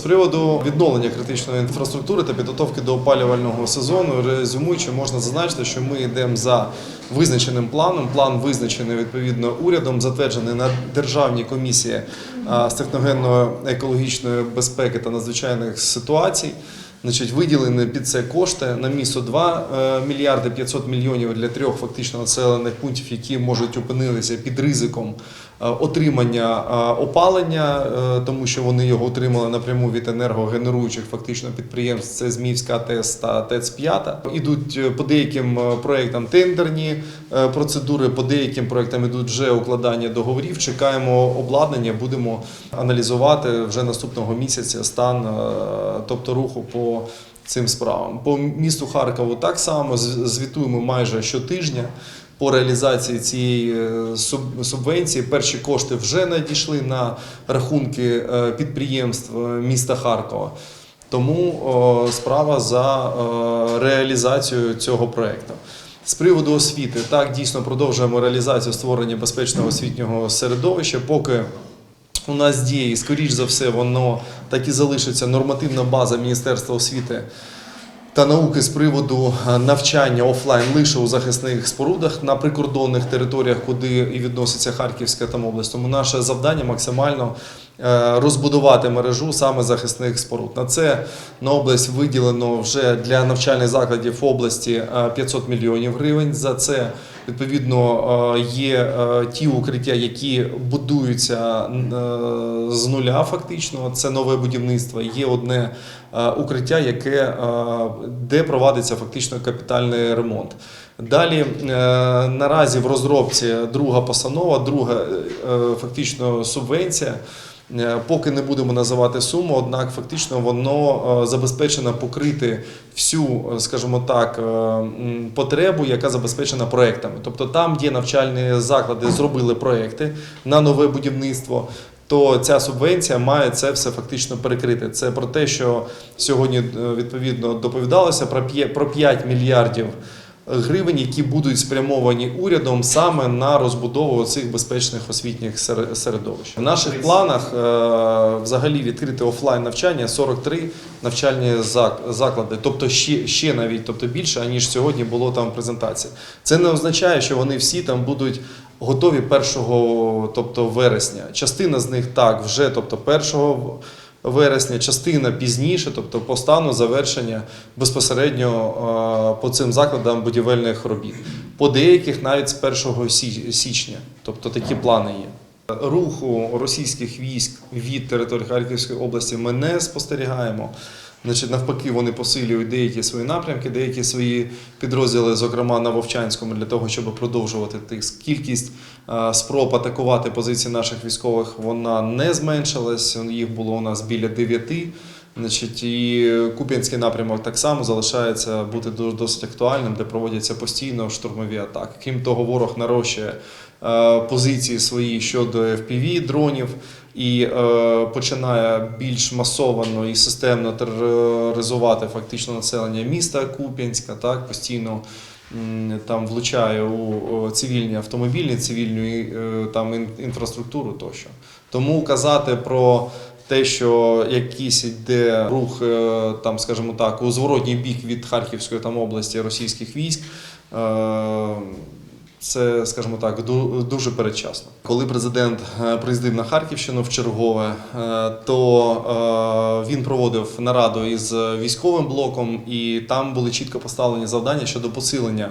З приводу відновлення критичної інфраструктури та підготовки до опалювального сезону, резюмуючи, можна зазначити, що ми йдемо за визначеним планом. План визначений відповідно урядом, затверджений на державній комісії з техногенно-екологічної безпеки та надзвичайних ситуацій. Значить, виділені під це кошти на місто 2 е, мільярди 500 мільйонів для трьох фактично населених пунктів, які можуть опинитися під ризиком е, отримання е, опалення, е, тому що вони його отримали напряму від енергогенеруючих фактично підприємств. Це Зміївська ТЕС та ТЕЦ 5 Ідуть е, по деяким е, проектам тендерні е, процедури, по деяким проектам ідуть вже укладання договорів. Чекаємо обладнання, будемо аналізувати вже наступного місяця стан, е, тобто руху по цим справам. По місту Харкову так само звітуємо майже щотижня. По реалізації цієї е, суб- субвенції перші кошти вже надійшли на рахунки е, підприємств е, міста Харкова. Тому справа за реалізацією цього проекту. З приводу освіти, так дійсно продовжуємо реалізацію створення безпечного освітнього середовища, поки у нас діє, і скоріш за все, воно так і залишиться нормативна база Міністерства освіти та науки з приводу е, навчання офлайн лише у захисних спорудах на прикордонних територіях, куди і відноситься Харківська там область. Тому наше завдання максимально розбудувати мережу саме захисних споруд. На це на область виділено вже для навчальних закладів області е, 500 мільйонів гривень. За це відповідно е, є е, ті укриття, які будуються е, з нуля. Фактично, це нове будівництво. Є одне е, укриття, яке е, де провадиться фактично капітальний ремонт. Далі е, наразі в розробці друга постанова, друга е, е, фактично субвенція. Е, Поки не будемо називати суму, однак фактично воно е, забезпечено покрити всю, е, скажімо так, потребу, яка забезпечена проектами. Тобто там, де навчальні заклади зробили проекти на нове будівництво. То ця субвенція має це все фактично перекрити. Це про те, що сьогодні відповідно доповідалося про 5 мільярдів гривень, які будуть спрямовані урядом саме на розбудову цих безпечних освітніх середовищ. В наших планах е, взагалі відкрити офлайн навчання 43 навчальні заклади, тобто ще, ще навіть тобто більше, аніж сьогодні було там презентація. Це не означає, що вони всі там будуть. Готові 1 тобто вересня. Частина з них так вже, тобто 1 вересня, частина пізніше, тобто по стану завершення безпосередньо е, по цим закладам будівельних робіт. По деяких навіть з 1 сі- січня, тобто такі плани є. Руху російських військ від території Харківської області ми не спостерігаємо. Значить, навпаки, вони посилюють деякі свої напрямки, деякі свої підрозділи, зокрема на Вовчанському, для того, щоб продовжувати тиск. Кількість спроб атакувати позиції наших військових вона не зменшилась. Їх було у нас біля дев'яти. Значить, і Куп'янський напрямок так само залишається бути досить актуальним, де проводяться постійно штурмові атаки. Крім того, ворог нарощує е, позиції свої щодо FPV дронів і е, починає більш масовано і системно тероризувати фактично населення міста Куп'янська, так постійно. Там влучає у цивільні автомобілі, цивільну е, там інфраструктуру тощо. Тому казати про те, що якийсь йде рух, е, там, скажімо так, у зворотній бік від Харківської там області російських військ. е, Це, скажімо так, дуже передчасно. Коли президент е, приїздив на Харківщину в чергове, то він проводив нараду із військовим блоком, і там були чітко поставлені завдання щодо посилення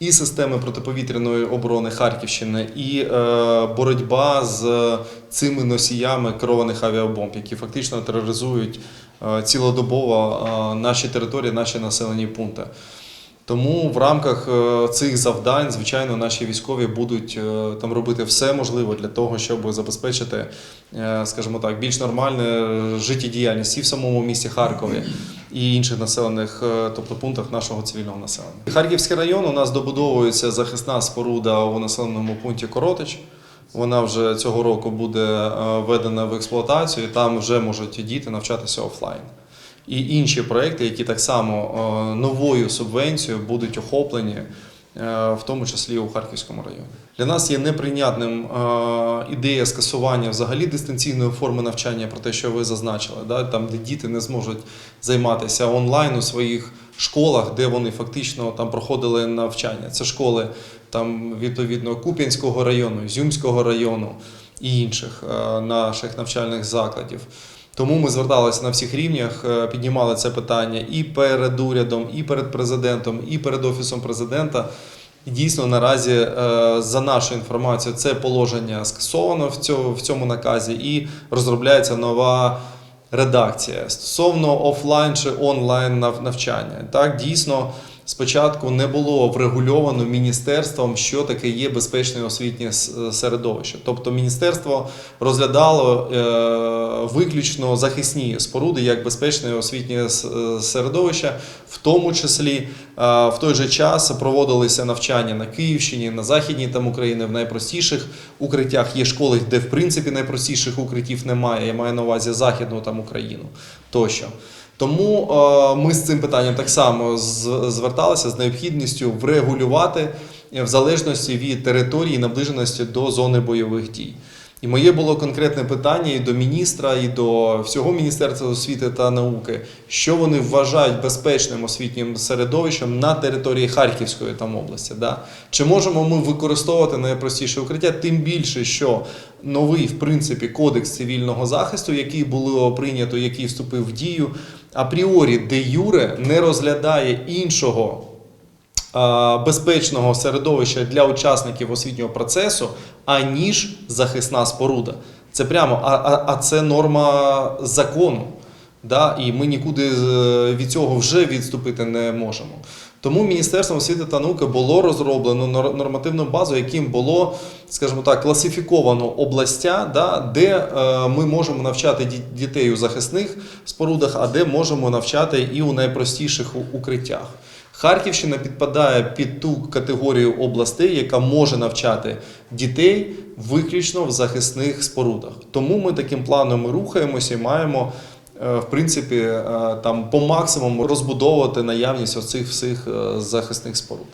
і системи протиповітряної оборони Харківщини, і е, боротьба з цими носіями керованих авіабомб, які фактично тероризують е, цілодобово е, наші території, наші населені пункти. Тому в рамках е, цих завдань, звичайно, наші військові будуть е, там робити все можливе для того, щоб забезпечити, е, скажімо так, більш нормальне життєдіяльність і в самому місті Харкові і інших населених, тобто пунктах нашого цивільного населення. Харківський район у нас добудовується захисна споруда у населеному пункті Коротич. Вона вже цього року буде введена в експлуатацію, і там вже можуть діти навчатися офлайн. І інші проекти, які так само е, новою субвенцією будуть охоплені е, в тому числі у Харківському районі. Для нас є неприйнятним е, ідея скасування взагалі дистанційної форми навчання, про те, що ви зазначили, да? там, де діти не зможуть займатися онлайн у своїх школах, де вони фактично там проходили навчання. Це школи там відповідно Куп'янського району, Зюмського району і інших наших навчальних закладів. Тому ми зверталися на всіх рівнях, е, піднімали це питання і перед урядом, і перед президентом, і перед офісом президента. І дійсно наразі, е, за нашою інформацією, це положення скасовано в цьому, в цьому наказі і розробляється нова редакція стосовно офлайн чи онлайн нав- навчання. Так, дійсно, спочатку не було врегульовано міністерством, що таке є безпечне освітнє середовище. Тобто міністерство розглядало е, виключно захисні споруди як безпечне освітнє середовище, в тому числі е, в той же час проводилися навчання на Київщині, на західній там України, в найпростіших укриттях. Є школи, де в принципі найпростіших укриттів немає. Я маю на увазі західну там Україну тощо. Тому е, ми з цим питанням так само зверталися з необхідністю врегулювати е, в залежності від території наближеності до зони бойових дій. І моє було конкретне питання і до міністра, і до всього Міністерства освіти та науки, що вони вважають безпечним освітнім середовищем на території Харківської там області. Да? Чи можемо ми використовувати найпростіше укриття? Тим більше, що новий, в принципі, кодекс цивільного захисту, який було прийнято, який вступив в дію, апріорі де юре не розглядає іншого безпечного середовища для учасників освітнього процесу, аніж захисна споруда. Це прямо, а, а, а це норма закону. Да? І ми нікуди е, від цього вже відступити не можемо. Тому Міністерством освіти та науки було розроблено нор- нормативну базу, яким було, скажімо так, класифіковано областя, да, де е, ми можемо навчати дітей у захисних спорудах, а де можемо навчати і у найпростіших укриттях. Харківщина підпадає під ту категорію областей, яка може навчати дітей виключно в захисних спорудах. Тому ми таким планом рухаємося і маємо. е, В принципі, е, там по максимуму розбудовувати наявність оцих всіх е, захисних споруд.